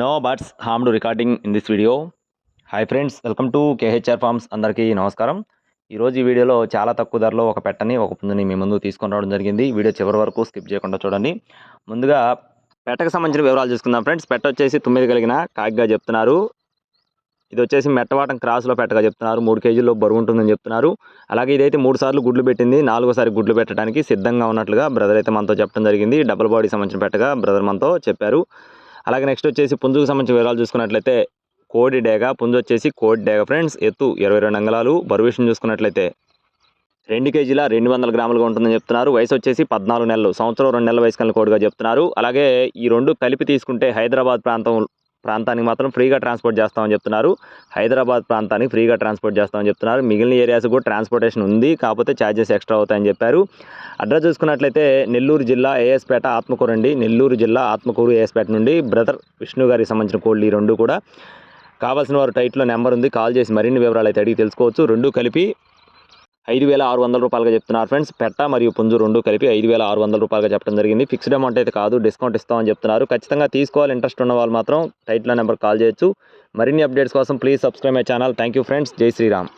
No birds harmed recording in this video hi friends welcome to KHR farms అందరికీ నమస్కారం. ఈరోజు ఈ వీడియోలో చాలా తక్కువ ధరలో ఒక పెట్టని ఒక పుంజుని మీ ముందు తీసుకొని రావడం జరిగింది. వీడియో చివరి వరకు స్కిప్ చేయకుండా చూడండి. ముందుగా పెట్టకు సంబంధించిన వివరాలు చూసుకుందాం ఫ్రెండ్స్. పెట్ట వచ్చేసి తొమ్మిది కలిగిన కాకిగా చెప్తున్నారు. ఇది వచ్చేసి మెట్టవాటం క్రాస్లో పెట్టగా చెప్తున్నారు. మూడు కేజీల్లో బరువు ఉంటుందని చెప్తున్నారు. అలాగే ఇదైతే మూడు సార్లు గుడ్లు పెట్టింది. నాలుగోసారి గుడ్లు పెట్టడానికి సిద్ధంగా ఉన్నట్లుగా బ్రదర్ అయితే మనతో చెప్పడం జరిగింది. డబుల్ బాడీ సంబంధించిన పెట్టగా బ్రదర్ మనతో చెప్పారు. అలాగే నెక్స్ట్ వచ్చేసి పుంజుకు సంబంధించిన వివరాలు చూసుకున్నట్లయితే కోడి డేగ పుంజు వచ్చేసి కోడి డేగ ఫ్రెండ్స్ ఎత్తు ఇరవై రెండు అంగళాలు బరువు విషయం చూసుకున్నట్లయితే. రెండు కేజీల రెండు వందల గ్రాములుగా ఉంటుందని చెప్తున్నారు. వయసు వచ్చేసి పద్నాలుగు నెలలు సంవత్సరం రెండు నెలల వయసు కలిగిన కోడిగా చెప్తున్నారు. అలాగే ఈ రెండు కలిపి తీసుకుంటే హైదరాబాద్ ప్రాంతం ప్రాంతానికి మాత్రం ఫ్రీగా ట్రాన్స్పోర్ట్ చేస్తామని చెప్తున్నారు. హైదరాబాద్ ప్రాంతానికి ఫ్రీగా ట్రాన్స్పోర్ట్ చేస్తామని చెప్తున్నారు. మిగిలిన ఏరియాస్ కూడా ట్రాన్స్పోర్టేషన్ ఉంది. కాకపోతే ఛార్జెస్ ఎక్స్ట్రా అవుతాయని చెప్పారు. అడ్రస్ చూసుకున్నట్లయితే నెల్లూరు జిల్లా ఏఎస్పేట ఆత్మకూరు అండి నెల్లూరు జిల్లా ఆత్మకూరు ఏఎస్పేట నుండి బ్రదర్ విష్ణు గారికి సంబంధించిన కోళ్ళు ఈ రెండు కూడా. కావాల్సిన వారు టైట్లో నెంబర్ ఉంది. కాల్ చేసి మరిన్ని వివరాలు అయితే అడిగి తెలుసుకోవచ్చు. రెండు కలిపి ఐదు వేల ఆరు వందల రూపాయలుగా చెప్తున్నారు ఫ్రెండ్స్. పెట్ట మరియు పుంజు రెండు కలిపి ఐదు వేల ఆరు వందల రూపాయలుగా చెప్పడం జరిగింది. ఫిక్స్డ్ అమౌంట్ అయితే కాదు డిస్కౌంట్ ఇస్తామని చెప్తున్నారు. ఖచ్చితంగా తీసుకోవాలి ఇంట్రెస్ట్ ఉన్న వాళ్ళు మాత్రం టైట్లో నెంబర్ కాల్ చేయొచ్చు. మరిన్ని అప్డేట్స్ కోసం please subscribe my channel. Thank you friends. Jai Sriram.